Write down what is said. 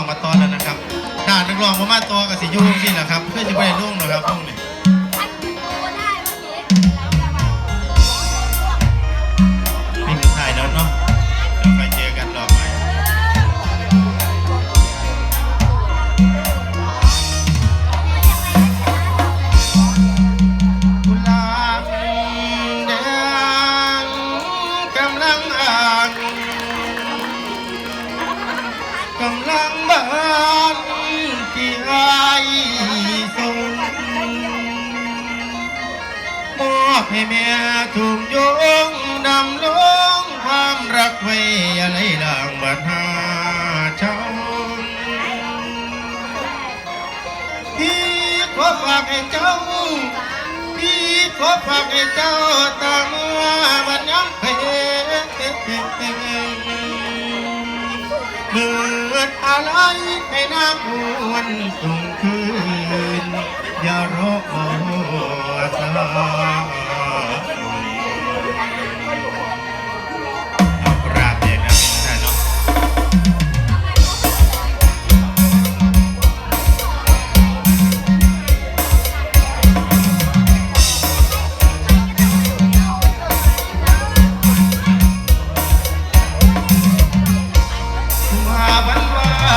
องมาตอนแล้วนะครับถ้านักร้องมามาตัวกับสิยุ่งสิแหละครับเพื่อจะไปรุ่งหรอกครับพวกนี้ กำลังบานที่ไอ้ส่งมอบให้แม่ถูกโยงดำลงความรักไว้อะไรลางบัดหาเช้าพี่ขอฝากให้เจ้าพี่ขอฝากให้เจ้าตั้งบัดย้ำเพ มื่ออะไรให้น้ำวนส่งคืน อย่ารอ